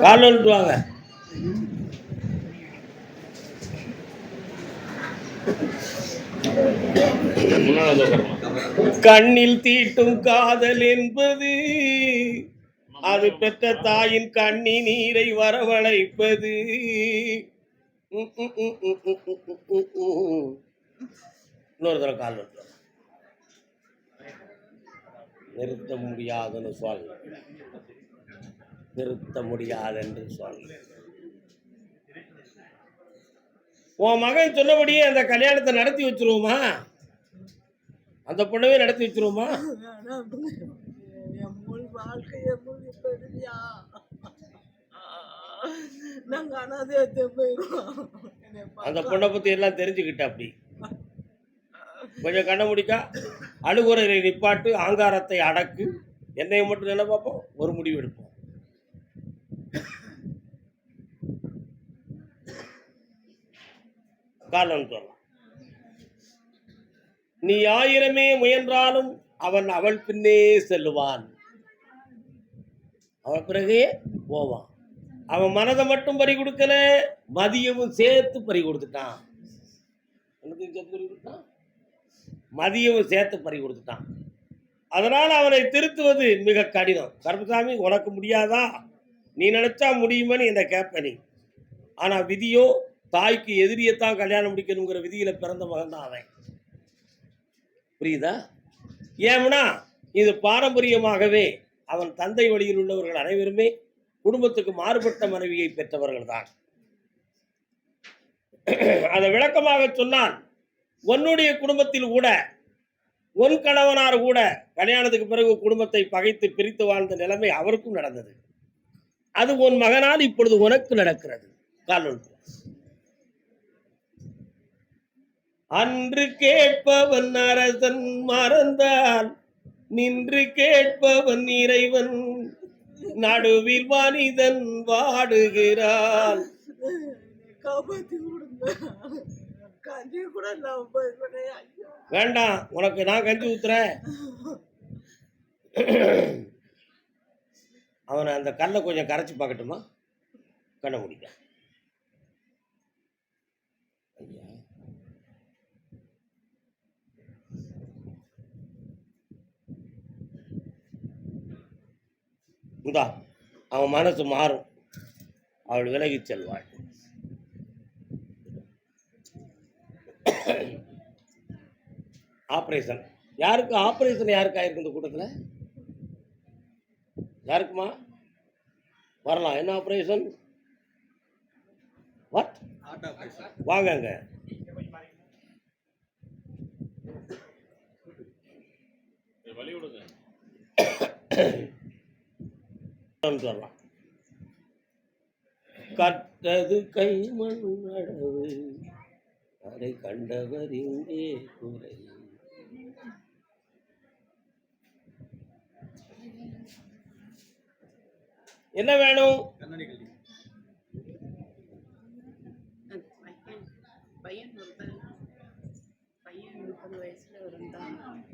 காலில் கண்ணில் தீட்டும் காதல் என்பது அது பெற்ற தாயின் கண்ணி நீரை வரவழைப்பது. இன்னொரு தடவை கால் நிறுத்த முடியாதுன்னு சொல். நிறுத்த முடியாதென்று சொல். உன் மகன் சொன்னபடியே அந்த கல்யாணத்தை நடத்தி வச்சிருவோமா? அந்த பொண்ணவே நடத்தி வச்சிருவோமா? என் வாழ்க்கையை அந்த பொண்ணை பத்தி எல்லாம் தெரிஞ்சுக்கிட்ட அப்படி. கொஞ்சம் கண்ண முடிக்கா அழுகுறையை நிப்பாட்டு ஆங்காரத்தை அடக்கு. என்னை மட்டும் என்ன பார்ப்போம்? ஒரு முடிவு எடுப்போம். காரணம் சொல்லலாம். நீ ஆயிரமே முயன்றாலும் அவன் அவள் பின்னே செல்லுவான். அவன் பிறகே போவான். அவன் மனதை மட்டும் பறி கொடுக்கல மதியமும் சேர்த்து பறி கொடுத்துட்டான். எனக்கு சேர்த்து மதியவும் மதியமும் சேர்த்து பறி கொடுத்துட்டான். அதனால் அவனை திருத்துவது மிக கடினம். கருப்பசாமி உனக்கு முடியாதா? நீ நினச்சா முடியுமான்னு என்னை கேட்ப நீ. ஆனால் விதியோ தாய்க்கு எதிரியத்தான் கல்யாணம் முடிக்கணுங்கிற விதியில் பிறந்த மகன் தான் அவன். புரியுதா? ஏம்னா இது பாரம்பரியமாகவே அவன் தந்தை வழியில் உள்ளவர்கள் அனைவருமே குடும்பத்துக்கு மாறுபட்ட மனைவியை பெற்றவர்கள் தான் அதை விளக்கமாக சொன்னால் உன்னுடைய குடும்பத்தில் கூட உன் கணவனார் கூட கல்யாணத்துக்கு பிறகு குடும்பத்தை பகைத்து பிரித்து வாழ்ந்த நிலைமை அவருக்கும் நடந்தது. அது உன் மகனால் இப்பொழுது உனக்கு நடக்கிறது. கால் அன்று கேட்பவன் அரசன் மறந்தால் நின்று கேட்பவன் இறைவன் நடுவில் மனிதன் வாடுகிறான். கஞ்சி கூட வேண்டாம் உனக்கு நான் கஞ்சி ஊத்துறேன். அவனை அந்த கல்லை கொஞ்சம் கரைச்சி பார்க்கட்டுமா? கண்ணை முடிக்க. ஐயா. இந்தா அவன் மனசு மாறும். அவள் விலகிச் செல்வாள். ஆப்ரேஷன் யாருக்கு ஆப்ரேஷன் யாருக்கு ஆயிருக்கு இந்த கூட்டத்தில்? யாருக்குமா? வரலாம். என்ன ஆப்ரேஷன் வாட் வாங்க அங்க வரலாம். கட்டது கைமண் அளவு யாரை கண்டவர் இங்கே குறையும் என்ன வேணும்?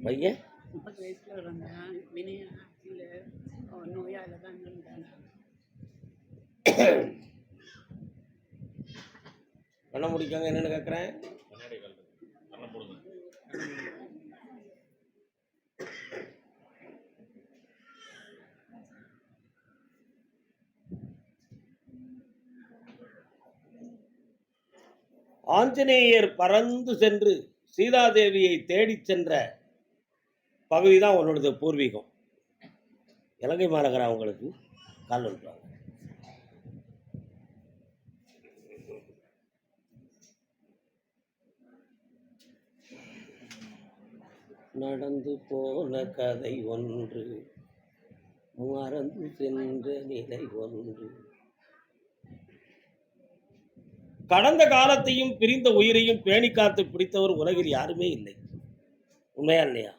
பையன்? முப்பது வயசுல இருந்தான். வினய நோயால தான் இருந்தான். பண்ண முடிக்காங்க என்னென்னு கேட்குறேன் ஆஞ்சநேயர் பறந்து சென்று சீதாதேவியை தேடிச் சென்ற பகுதி தான் உன்னோடது பூர்வீகம். இலங்கை மாநகரம் அவங்களுக்கு கால் வந்துட்டாங்க நடந்து போன கதை ஒன்று மறந்து சென்ற நிலை ஒன்று. கடந்த காலத்தையும் பிரிந்த உயிரையும் பேணி காத்து பிடித்தவர் உலகில் யாருமே இல்லை. உண்மையா இல்லையா?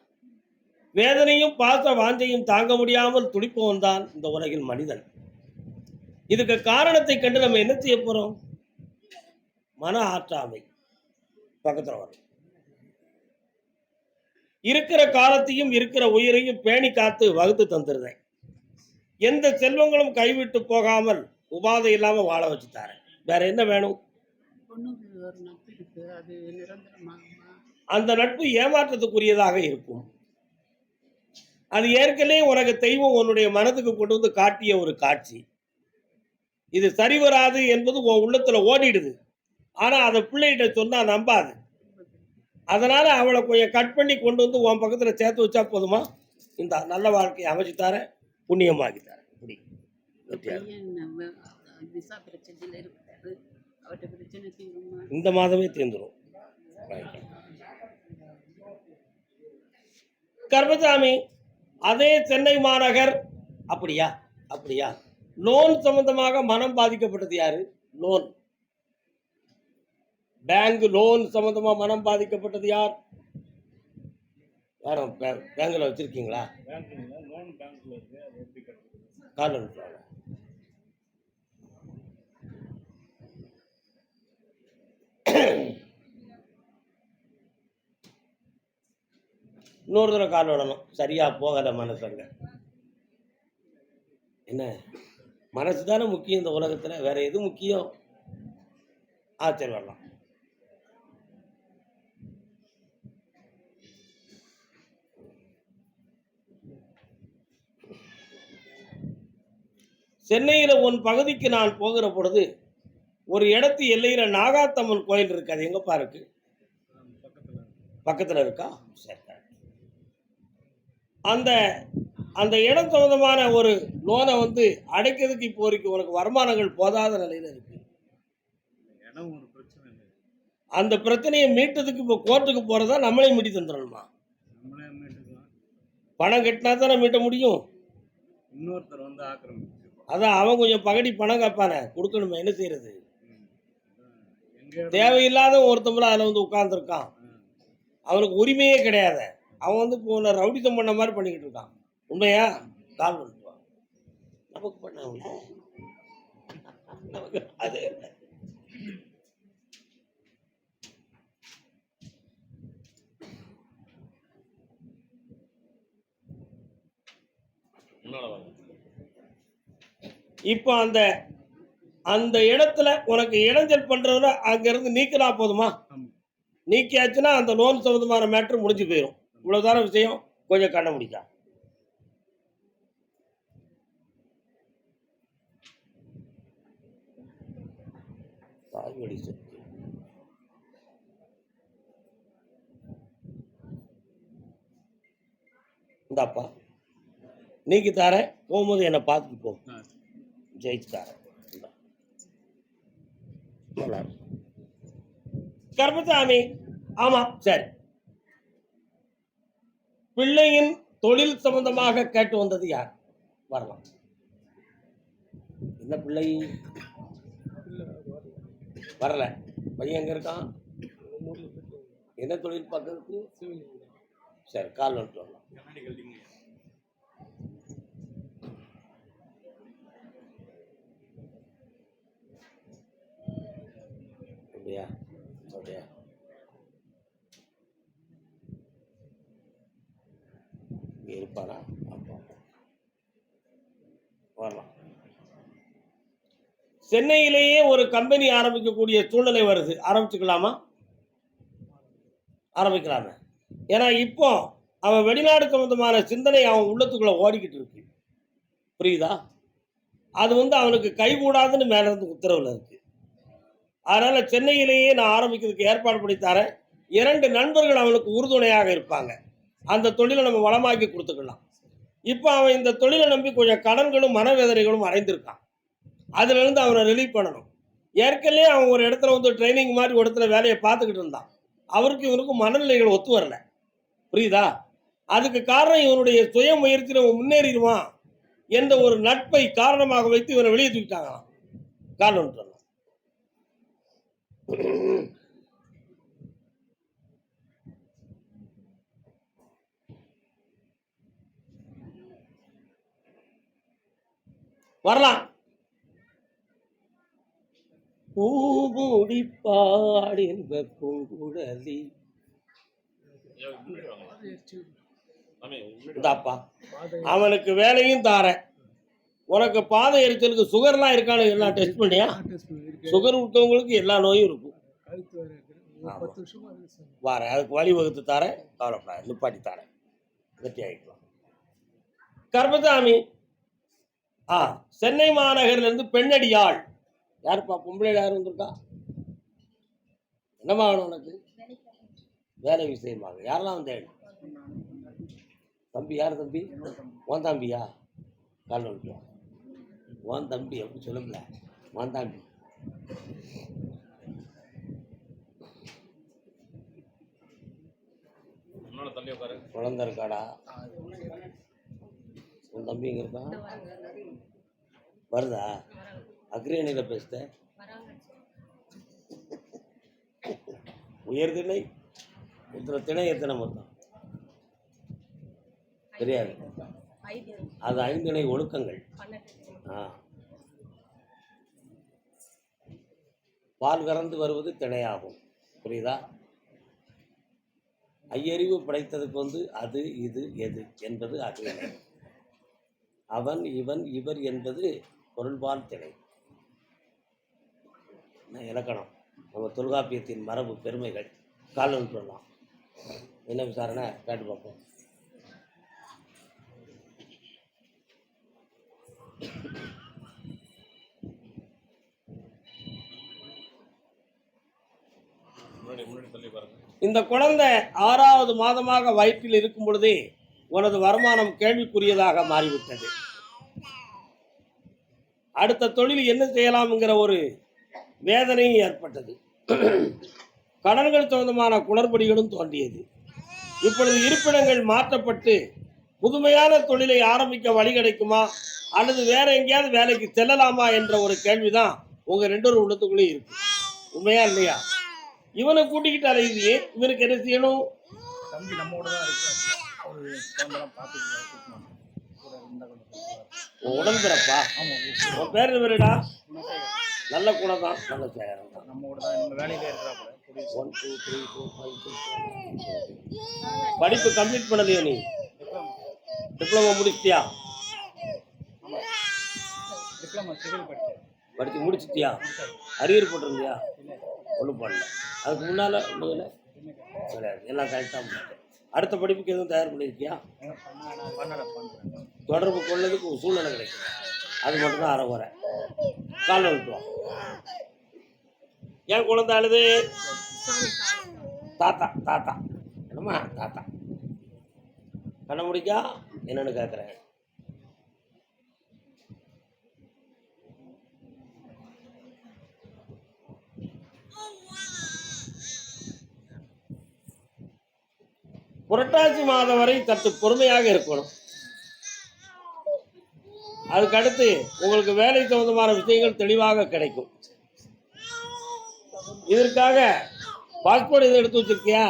வேதனையும் பார்த்த வாஞ்சையும் தாங்க முடியாமல் துடிப்பவன் தான் இந்த உலகில் மனிதன். இதுக்கு காரணத்தை கண்டு நம்ம என்ன செய்ய போறோம்? மன ஆற்றாமை. பக்கத்தில் வரும் இருக்கிற காலத்தையும் இருக்கிற உயிரையும் பேணி காத்து வகுத்து தந்துருந்தேன். எந்த செல்வங்களும் கைவிட்டு போகாமல் உபாதை இல்லாம வாழ வச்சு தரேன் வேற என்ன வேணும்? அது அந்த நட்பு ஏமாற்றத்துக்குரியதாக இருக்கும். அது ஏற்கனவே உனக்கு தெய்வம் உன்னுடைய மனதுக்கு கொண்டு வந்து காட்டிய ஒரு காட்சி. இது சரி வராது என்பது உன் உள்ளத்துல ஓடிடுது. ஆனா அதை பிள்ளைகிட்ட சொன்னா நம்பாது. அதனால அவளை கொஞ்சம் கட் பண்ணி கொண்டு வந்து உன் பக்கத்துல சேர்த்து வச்சா போதுமா? இந்த நல்ல வாழ்க்கையை அமைச்சு தரேன் புண்ணியமாக்கி தரேன். இப்படி இந்த மாதமே தீர்ந்துடும் கர்மசாமி அதே சென்னை மாநகர் அப்படியா? அப்படியா? லோன் சம்பந்தமாக மனம் பாதிக்கப்பட்டது யாரு? லோன் பேங்க் லோன் சம்பந்தமா மனம் பாதிக்கப்பட்டது யார்? யாரும் பே- பேங்க்ல வச்சிருக்கீங்களா? இன்னொரு தடவை கால் விடணும். சரியா போகல மனசங்க என்ன? மனசு தானே முக்கியம் இந்த உலகத்துல. வேற எது முக்கியம்? ஆ சென்னையில உன் பகுதிக்கு நான் போகிற பொழுது ஒரு இடத்து எல்லையில நாகாத்தம்மன் கோயில் இருக்கு. அது எங்கப்பா இருக்கு? பக்கத்துல இருக்கா? சரி. அந்த அந்த இடம் சம்பந்தமான ஒரு லோனை வந்து அடைக்கிறதுக்கு இப்போ வரைக்கும் உனக்கு வருமானங்கள் போதாத நிலையில இருக்கு. இடம் ஒரு பிரச்சனை இல்லை அந்த பிரச்சனையை மீட்டதுக்கு இப்போ கோர்ட்டுக்கு போறதா நம்மளே மீட்டி தந்துடணுமா? பணம் கட்டினா தானே மீட்ட முடியும்? இன்னொருத்தர் வந்து ஆக்கிரமிச்சு. அதான் அவன் கொஞ்சம் பகடி பணம் கேட்பானே கொடுக்கணுமே என்ன செய்யறது? தேவையில்லாத ஒருத்தம்பள அதில் வந்து உட்கார்ந்துருக்கான். அவனுக்கு உரிமையே கிடையாது. அவன் வந்து இப்போ ரவுடித்தம் பண்ண மாதிரி பண்ணிக்கிட்டு இருக்கான். உண்மையா? கால் பண்ணிட்டு நமக்கு பண்ண. நமக்கு அது. இப்போ அந்த அந்த இடத்துல உனக்கு இடைஞ்சல் பண்றவரை அங்கிருந்து நீக்கினா போதுமா. நீக்கியாச்சுன்னா அந்த லோன் சம்பந்தமான மேட்ரு முடிஞ்சு போயிடும் இவ்வளவுதான விஷயம்? கொஞ்சம் தாய்வழி சொத்து. இந்தாப்பா நீக்கி தாரேன் போகும்போது என்னை பார்த்துட்டு போ. ஆ, கர்மசாமி நல்லா ஆமா சரி. பிள்ளையின் தொழில் சம்பந்தமாக கேட்டு வந்தது யார்? வரலாம். என்ன பிள்ளை? வரல. பையன் எங்க இருக்கான்? என்ன தொழில் பார்க்கறதுக்கு? சரி கால் வந்துட்டு வரலாம் அப்படியா அப்படியா இங்க அப்பா வரலாம். சென்னையிலேயே ஒரு கம்பெனி ஆரம்பிக்கக்கூடிய சூழ்நிலை வருது. ஆரம்பிச்சுக்கலாமா? ஆரம்பிக்கலாமே. ஏன்னா இப்போ அவன் வெளிநாடு சம்பந்தமான சிந்தனை அவன் உள்ளத்துக்குள்ள ஓடிக்கிட்டு இருக்கு. புரியுதா? அது வந்து அவனுக்கு கைகூடாதுன்னு மேல இருந்து உத்தரவுல இருக்கு. அதனால சென்னையிலேயே நான் ஆரம்பிக்கிறதுக்கு ஏற்பாடு பண்ணி தரேன். இரண்டு நண்பர்கள் அவனுக்கு உறுதுணையாக இருப்பாங்க. அந்த தொழிலை நம்ம வளமாக்கி கொடுத்துக்கலாம். இப்போ அவன் இந்த தொழிலை நம்பி கொஞ்சம் கடன்களும் மனவேதனைகளும் அடைந்திருக்கான். அதுலேருந்து அவனை ரிலீவ் பண்ணணும். ஏற்கனவே அவன் ஒரு இடத்துல வந்து ட்ரைனிங் மாதிரி ஒரு இடத்துல வேலையை பார்த்துக்கிட்டு இருந்தான். அவருக்கு இவனுக்கும் மனநிலைகள் ஒத்து வரல. புரியுதா? அதுக்கு காரணம் இவனுடைய சுய முயற்சியில் அவன் முன்னேறிடுவான் என்ற ஒரு நட்பை காரணமாக வைத்து இவனை வெளியே தூக்கிட்டாங்களாம். காரணம் வரலாம். பூமுடி பாடின்ப பூங்குழலி. இந்தாப்பா அவனுக்கு வேலையும் தாரேன். உனக்கு பாதை எரிச்சலுக்கு சுகர்லாம் இருக்கான்னு எல்லாம் டெஸ்ட் பண்ணியா? சுகர் விட்டவங்களுக்கு எல்லா நோயும் இருக்கும். வாரேன். அதுக்கு வழி வகுத்து தரேன். கவலைப்படாது நிப்பாட்டி தரேன். வெற்றி ஆகிக்கலாம் கர்மசாமி ஆ சென்னை மாநகர்ல இருந்து பெண்ணடியாள். யாருப்பா? பொம்பளை யார் வந்திருக்கா? என்னம்மா வேணும் உனக்கு? வேலை விஷயமாக யாரெல்லாம் வந்தேன்? தம்பி யார் தம்பி? உன் தம்பியா? கால் நோக்கியா உன் தம்பி அப்படி சொல்லுங்கள உன் தம்பி. குழந்தை இருக்காடா? உன் தம்பி எங்க இருக்கா வருதா? அக்ரேணியில் பேசுத உயர் திணை எத்தனை திணை எத்தனை மொத்தம்? தெரியாது. அது ஐந்திணை ஒழுக்கங்கள். ஆ. பால் கறந்து வருவது திணையாகும். புரியுதா? ஐயறிவு படைத்ததுக்கு வந்து அது இது எது என்பது அகிலை அவன் இவன் இவர் என்பது பொருள்பால் திணை. இலக்கணம்? நம்ம தொல்காப்பியத்தின் மரபு பெருமைகள். காலம் சொல்லலாம். என்ன விசாரணை? கேட்டு பார்ப்போம். இந்த குழந்தை ஆறாவது மாதமாக வயிற்றில் இருக்கும் பொழுதே உனது வருமானம் கேள்விக்குரியதாக மாறிவிட்டது. அடுத்த தொழில் என்ன செய்யலாம்ங்கிற ஒரு வேதனையும் ஏற்பட்டது. கடன்கள் சொந்தமான குளறுபடிகளும் தோன்றியது. இப்பொழுது இருப்பிடங்கள் மாற்றப்பட்டு புதுமையான தொழிலை ஆரம்பிக்க வழி கிடைக்குமா? அல்லது வேற எங்கேயாவது வேலைக்கு செல்லலாமா என்ற ஒரு கேள்விதான் உங்க ரெண்டு ஒரு உள்ளத்துக்குள்ளேயும் இருக்கு. உண்மையா இல்லையா? இவனை கூட்டிக்கிட்டு அலையுது இவனுக்கு என்ன செய்யணும்? தம்பி நம்மோட தான் இருக்கு கொஞ்சம் உன் பேர் பேருடா? நல்ல கூட தான். நல்ல சேரம் தான் நம்ம வேலையிலே இருக்கிறாப்புல கூடிய one two three four five six படிப்பு கம்ப்ளீட் பண்ணலையோ நீ? டிப்ளமோ முடிச்சிட்டியா? டிப்ளமா சிவில் படித்தேன் படித்து முடிச்சிட்டியா? அரியர் போட்டிருந்தியா? ஒன்றும் பண்ணல. அதுக்கு முன்னால் ஒன்றும் கிடையாது. எல்லாம் கரெக்டாக முடிச்சேன் அடுத்த படிப்புக்கு எதுவும் தயார் பண்ணியிருக்கியா? பண்ணுறேன் தொடர்பு கொள்ளதுக்கு ஒரு சூழ்நிலை கிடைக்கும். அது மட்டும்தான் அரை குறை காலை விட்டுருவோம் ஏன் குழந்தை அழுது. தாத்தா தாத்தா. என்னம்மா தாத்தா? கண்ண முடிக்கா. என்னன்னு கேட்குறேன் புரட்டாசி மாதம் வரை சற்று பொறுமையாக இருக்கணும். அதுக்கு அடுத்து உங்களுக்கு வேலை சம்பந்தமான விஷயங்கள் தெளிவாக கிடைக்கும். இதற்காக பாஸ்போர்ட் எதுவும் எடுத்து வச்சிருக்கியா?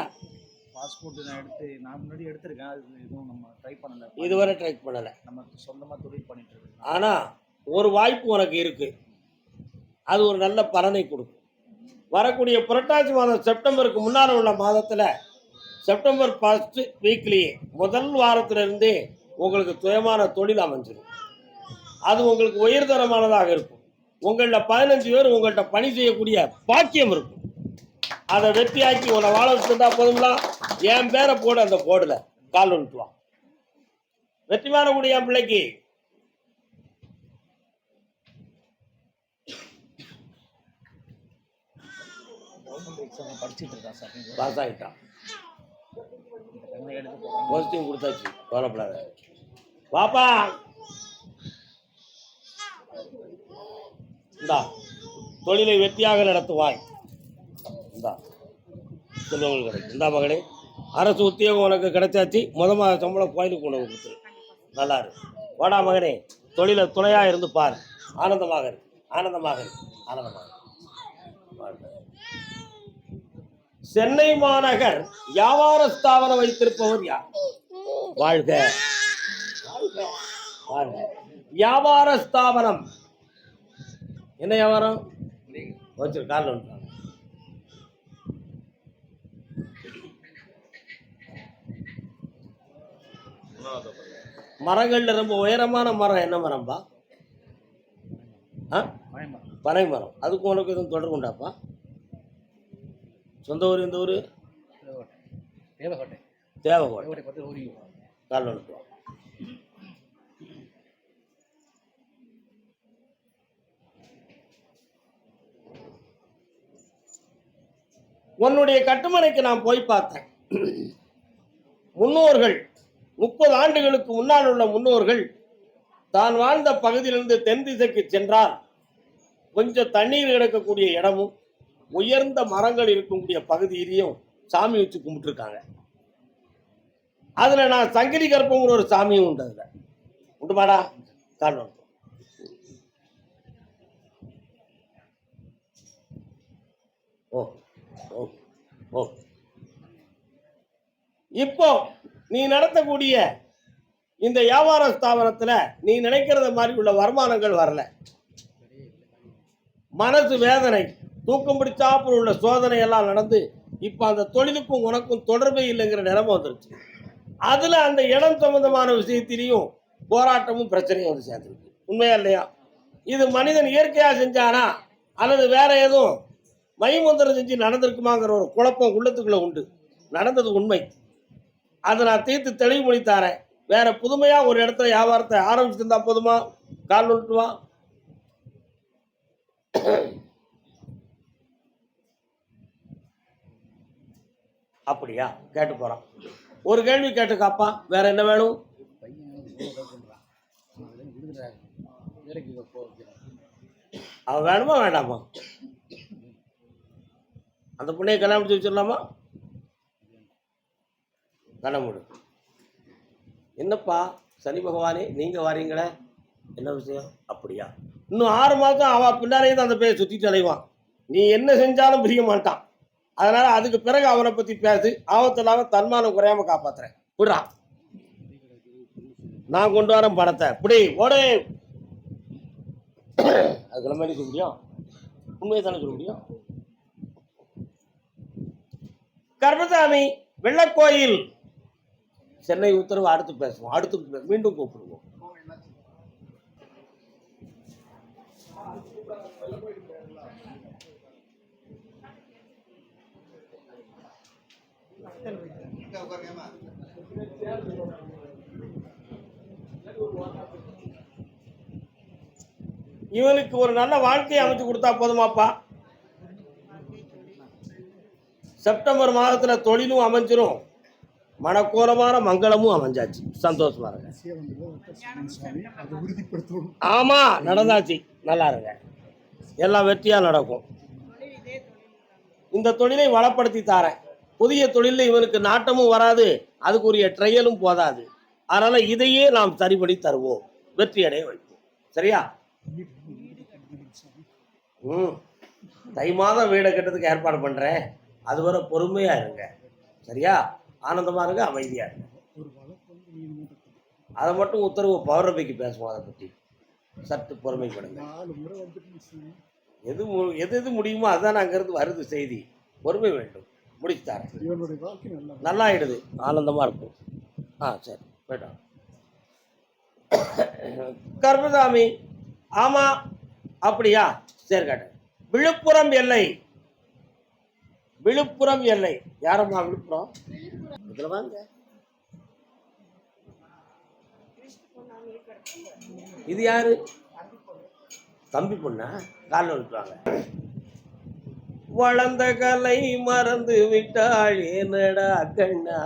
பாஸ்போர்ட் நான் எடுத்து நான் முன்னாடி எடுத்திருக்கேன். அது எதுவும் நம்ம ட்ரை பண்ணல. இதுவரை ட்ரை பண்ணலை. நம்ம சொந்தமாக தொழில் பண்ணிட்டு இருக்கோம். ஆனால் ஒரு வாய்ப்பு உனக்கு இருக்கு. அது ஒரு நல்ல பலனை கொடுக்கும். வரக்கூடிய புரட்டாசி மாதம் செப்டம்பருக்கு முன்னால் உள்ள மாதத்தில் செப்டம்பர் ஃபஸ்ட்டு வீக்லேயே முதல் வாரத்திலிருந்தே உங்களுக்கு சுயமான தொழில் அமைஞ்சிடும் அது உங்களுக்கு உயர்தரமானதாக இருக்கும். உங்களில் பதினஞ்சு பேர் உங்கள்கிட்ட பணி செய்யக்கூடிய பாக்கியம் இருக்கும். அதை வெற்றியாக்கி உன்னை வாழ வச்சுருந்தா போதுங்களா என் பேரை போடு அந்த போர்டில் கால் வந்துட்டு வா. வெற்றிமான கூடிய என் பிள்ளைக்கு. பாஸ் ஆகிட்டான் போஸ்டிங் கொடுத்தாச்சு கவலைப்படாத. பாப்பா இந்தா தொழிலை வெற்றியாக நடத்துவாய். இந்தா சொல்லுங்கள் கிடைக்கும் இந்தா மகளே அரசு உத்தியோகம் உனக்கு கிடைச்சாச்சு முத மாத சம்பளம் கோயிலுக்கு உணவு கொடுத்துரு. நல்லா இருக்கு வாடா மகனே தொழிலை துணையாக இருந்து பார். ஆனந்தமாக இருக்கு ஆனந்தமாக இருக்கு ஆனந்தமாக இருக்கு சென்னை மாநகர் வியாபார ஸ்தாபனம் வைத்திருப்பவர் யார்? வாழ்க. வாழ்க. வாழ்க. வியாபார ஸ்தாபனம். என்ன வியாபாரம்? வச்சிரு வந்துட்டாங்க. மரங்கள்ல ரொம்ப உயரமான மரம் என்ன மரம்பா? பனை மரம் அதுக்கு உனக்கு எதுவும் தொடர்பு உண்டாப்பா? சொந்த ஊர் இந்த ஊர்? தேவகோட்டை. தேவகோட்டை. கால் அனுப்புவோம் உன்னுடைய கட்டுமனைக்கு நான் போய் பார்த்தேன். முன்னோர்கள் முப்பது ஆண்டுகளுக்கு முன்னால் உள்ள முன்னோர்கள் தான் வாழ்ந்த பகுதியிலிருந்து தென் திசைக்கு சென்றால் கொஞ்சம் தண்ணீர் கிடக்கக்கூடிய இடமும் உயர்ந்த மரங்கள் இருக்கக்கூடிய பகுதியிலையும் சாமி வச்சு கும்பிட்டுருக்காங்க. அதில் நான் சங்கிலி கற்பங்கிற ஒரு சாமியும் உண்டு அதில். உண்டுமாடா? காரணம். ஓ ஓ ஓ. இப்போ நீ நடத்தக்கூடிய இந்த வியாபார ஸ்தாபனத்தில் நீ நினைக்கிறத மாதிரி உள்ள வருமானங்கள் வரல. மனசு வேதனை. தூக்கம் பிடிச்சாப்புல உள்ள சோதனை எல்லாம் நடந்து இப்போ அந்த தொழிலுக்கும் உனக்கும் தொடர்பே இல்லைங்கிற நிலைமை வந்துருச்சு. அதில் அந்த இடம் சம்பந்தமான விஷயத்திலையும் போராட்டமும் பிரச்சனையும் வந்து சேர்ந்துருக்கு. உண்மையா இல்லையா? இது மனிதன் இயற்கையாக செஞ்சானா அல்லது வேற எதுவும் மைமந்திரம் செஞ்சு நடந்திருக்குமாங்கிற ஒரு குழப்பம் உள்ளத்துக்குள்ளே உண்டு. நடந்தது உண்மை. அதை நான் தீர்த்து தெளிவுபடுத்தி தரேன். வேற புதுமையாக ஒரு இடத்துல வியாபாரத்தை ஆரம்பிச்சிருந்தா போதுமா? கால் விட்டு அப்படியா? கேட்டு போறான். ஒரு கேள்வி கேட்டுக்காப்பா வேற என்ன வேணும்? அவன் வேணுமா வேண்டாமா? அந்த பொண்ணையை கல்யாணம் முடிச்சு வச்சிடலாமா? கல்யாணம் முடி. என்னப்பா சனி பகவானே நீங்க வாரீங்களே? என்ன விஷயம்? அப்படியா? இன்னும் ஆறு மாதம் அவன் பின்னாலேயே தான் அந்த பேரை சுற்றிட்டு அலைவான். நீ என்ன செஞ்சாலும் பிரிய மாட்டான். அதனால அதுக்கு பிறகு அவனை பத்தி பேசு. ஆபத்தில்லாம தன்மானம் குறையாம காப்பாத்துறேன். விடுறா. நான் கொண்டு வரேன் பணத்தை இப்படி ஓடு. அதுக்குள்ள மாதிரி சொல்ல முடியும்? உண்மையை தானே சொல்ல முடியும்? கர்மசாமி வெள்ளக்கோயில். சென்னை உத்தரவு அடுத்து பேசுவோம். அடுத்து மீண்டும் கூப்பிடுவோம். இவனுக்கு ஒரு நல்ல வாழ்க்கையை அமைச்சு கொடுத்தா போதுமாப்பா. செப்டம்பர் மாதத்துல தொழிலும் அமைஞ்சிரும். மனக்கோலமான மங்களமும் அமைஞ்சாச்சு. சந்தோஷமா இருங்க. ஆமா நடந்தாச்சு. நல்லா இருங்க. எல்லாம் வெற்றியா நடக்கும். இந்த தொழிலை வளப்படுத்தி தாரேன். புதிய தொழிலில் இவனுக்கு நாட்டமும் வராது அதுக்குரிய ட்ரையலும் போதாது. அதனால இதையே நாம் சரிபடி தருவோம். வெற்றி அடைய வைப்போம். சரியா? ம். தை மாதம் வீடை கட்டுறதுக்கு ஏற்பாடு பண்ணுறேன் அதுவரை பொறுமையாக இருங்க. சரியா? ஆனந்தமாக இருங்க அமைதியாக இருங்க. அதை மட்டும் உத்தரவு பௌர்ணமிக்கு பேசுவோம் அதை பற்றி சற்று பொறுமைப்படுங்க. எது மு- எது எது முடியுமோ அதுதான் அங்கேருந்து வருது செய்தி. பொறுமை வேண்டும். முடித்தார். நல்லா நல்லாயிடுது. ஆனந்தமாக இருக்கும். ஆ சரி போயிட்டான் கர்மசாமி ஆமாம் அப்படியா? சரி காட்டு விழுப்புரம் எல்லை. விழுப்புரம் எல்லை. யாரம்மா விழுப்புரம்? இதில் வாங்க. இது யாரு? தம்பி பொண்ணா? காலில் விட்டுவாங்க வளர்ந்த கலை மறந்து விட்டாள் ஏனடா கண்ணா?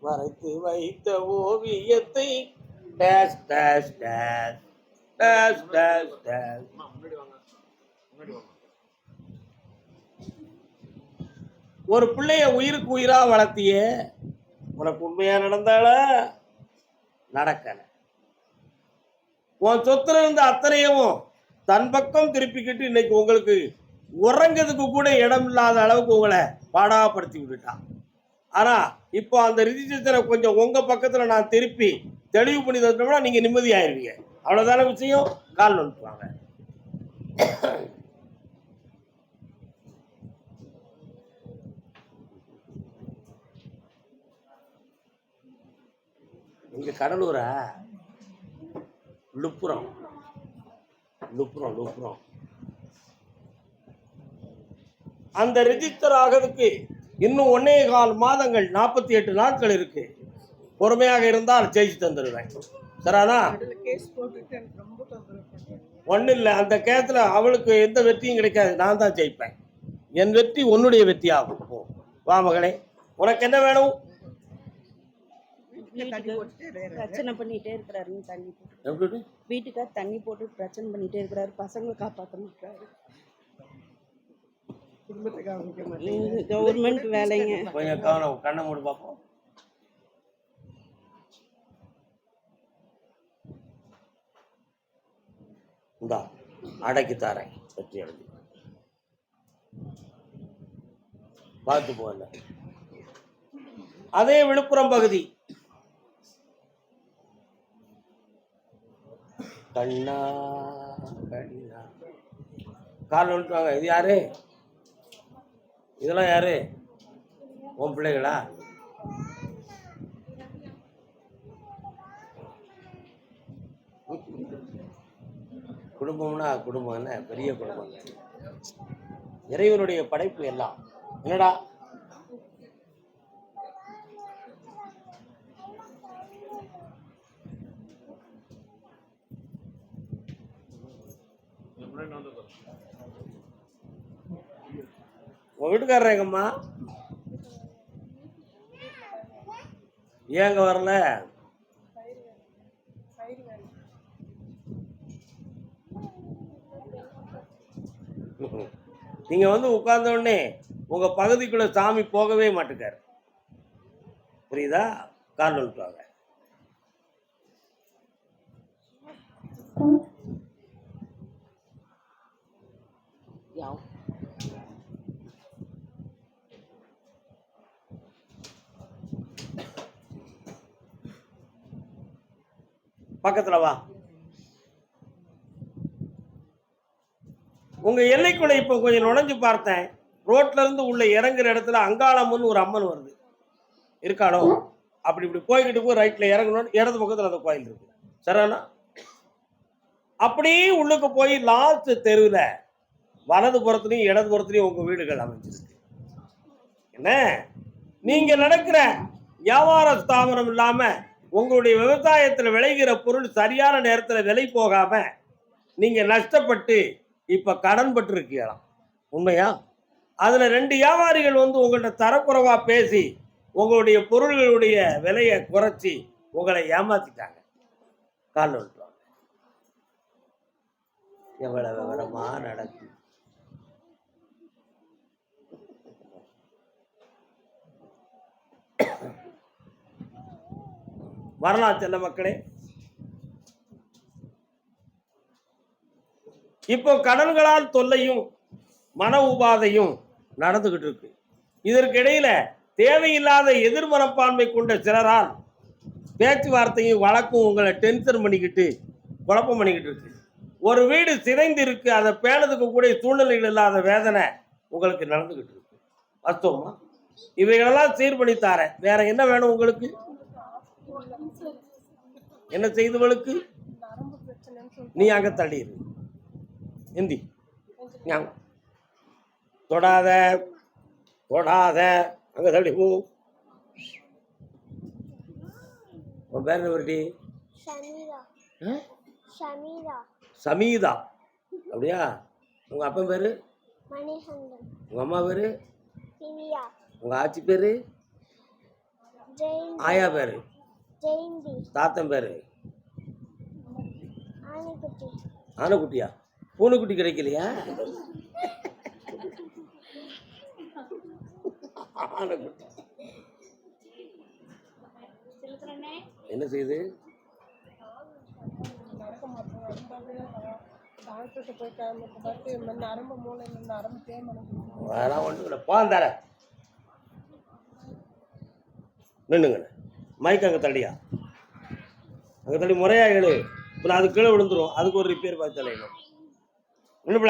மறைத்து வைத்த ஓவியத்தை டேஸ் டேஸ் டேஸ் டேஸ் டேஸ் டேஸ். ஒரு பிள்ளைய உயிருக்கு உயிரா வளர்த்தியே உனக்கு உண்மையா நடந்தால நடக்கல. உன் சொத்துல இருந்த அத்தனையும் தன் பக்கம் திருப்பிக்கிட்டு இன்னைக்கு உங்களுக்கு உறங்கிறதுக்கு கூட இடம் இல்லாத அளவுக்கு உங்களை பாடாப்படுத்தி விட்டுட்டான். ஆனா இப்போ அந்த ரிஜிஸ்டரை கொஞ்சம் உங்க பக்கத்துல நான் திருப்பி தெளிவு பண்ணி தந்தோம்னா நீங்க நிம்மதியாயிருவீங்க. அவ்வளோதான விஷயம்? கால் வந்துட்டுவாங்க இங்கே கடலூரா? லுப்புரம். லுப்புரம் லுப்புரம். அந்த ரிஜிஸ்டர் ஆகிறதுக்கு இன்னும் ஒன்னே கால் மாதங்கள் நாற்பத்தி எட்டு நாட்கள் இருக்கு. பொறுமையாக இருந்தால் ஜெயிச்சு தந்துடுவேன் பண்ணுறேன் ஒன்றும் இல்லை அந்த கேத்தில் அவளுக்கு எந்த வெற்றியும் கிடைக்காது. நான் தான் ஜெயிப்பேன். என் வெற்றி உன்னுடைய வெற்றி ஆகும் போ. வா மகளே. உனக்கு என்ன வேணும்? பிரச்சனை பண்ணிட்டே இருக்கிறாருங்க தண்ணி போட்டு. வீட்டுக்கார் தண்ணி போட்டு பிரச்சனை பண்ணிட்டே இருக்கிறாரு. பசங்களை காப்பாற்ற மாட்டாரு கவர்மெண்ட் வேலைங்க. கொஞ்சம் கவனம் கண்ணை மூடி பார்ப்போம் இந்தா அடக்கி தாரேன் வெற்றி அடைஞ்சு. பார்த்து போகல அதே விழுப்புரம் பகுதி. கண்ணா கண்ணா. கால் வந்துட்டாங்க இது யாரு? இதெல்லாம் யாரு? உன் பிள்ளைகளா? குடும்பம்னா குடும்பம் என்ன? பெரிய குடும்பம். இறைவனுடைய படைப்பு எல்லாம். என்னடா? உங்கள் வீட்டுக்காரர் எங்கம்மா? ஏங்க வரல? நீங்க வந்து உட்கார்ந்த உடனே உங்க பகுதிக்குள்ள சாமி போகவே மாட்டுக்காரு. புரியுதா? காரணம் விட்டுவாங்க Yeah. பக்கத்துல வா. உங்க எல்லைக்குள்ள இப்போ கொஞ்சம் நுழைஞ்சு பார்த்தேன். ரோட்ல இருந்து உள்ள இறங்குற இடத்துல அங்காளம்னு ஒரு அம்மன் வருது. இருக்காளோ அப்படி இப்படி போய்கிட்டு போய் ரைட்ல இறங்கணும் இடது பக்கத்துல அந்த கோயில் இருக்கு. சரிண்ணா அப்படியே உள்ளுக்கு போய் லாஸ்ட் தெருவில் வலது புறத்துலையும் இடது புறத்துலையும் உங்க வீடுகள் அமைஞ்சிருக்கு. என்ன? நீங்க நடக்கிற வியாபார ஸ்தாபனம் இல்லாம உங்களுடைய விவசாயத்தில் விளைகிற பொருள் சரியான நேரத்தில் விலை போகாம நீங்க நஷ்டப்பட்டு இப்ப கடன் பட்டிருக்கலாம் உண்மையா? அதுல ரெண்டு வியாபாரிகள் வந்து உங்கள்கிட்ட தரக்குறைவா பேசி உங்களுடைய பொருள்களுடைய விலையை குறைச்சி உங்களை ஏமாத்திட்டாங்க. கால் விட்டுருவாங்க. எவ்வளவு விவரமா Yeah. வரலாம் செல்ல மக்களே. இப்போ கடன்களால் தொல்லையும் மன உபாதையும் நடந்துகிட்டு இருக்கு. இதற்கிடையில தேவையில்லாத எதிர்மனப்பான்மை கொண்ட சிலரால் பேச்சுவார்த்தையும் வழக்கும் உங்களை டென்ஷன் பண்ணிக்கிட்டு குழப்பம் பண்ணிக்கிட்டு இருக்கு. ஒரு வீடு சிதைந்து இருக்கு அதை பேணதுக்கு கூட சூழ்நிலைகள் இல்லாத வேதனை உங்களுக்கு நடந்துகிட்டு இருக்கு. வாஸ்தவமா? இவைகளெல்லாம் சீர் பண்ணி தாரேன் வேற என்ன வேணும் உங்களுக்கு? என்ன செய்தவளுக்கு? நீ அங்க தள்ளிடு ஞாபகம். தொடாத. தொடாத. அங்க தள்ளி போ. உன் பேர் என்ன சமீதா அப்படியா? உங்க அப்பன் பேரு? உங்க அம்மா பேரு? உங்க ஆச்சி பேரு? ஆயா பேரு. தாத்தன் பேரு? ஆனைக்குட்டி. ஆனைக்குட்டியா? பூனைக்குட்டி கிடைக்கலையா? ஆனைக்குட்டி. என்ன செய்யுது? அதெல்லாம் ஒன்றும் இல்லை போந்தார நின்னுங்கண்ணே. மைக் அங்கே தள்ளியா? அங்கே தள்ளி முறையாக எழு இப்போ அது கீழே விழுந்துரும். அதுக்கு ஒரு ரிப்பேர் பார்த்து தலையணும் நின்று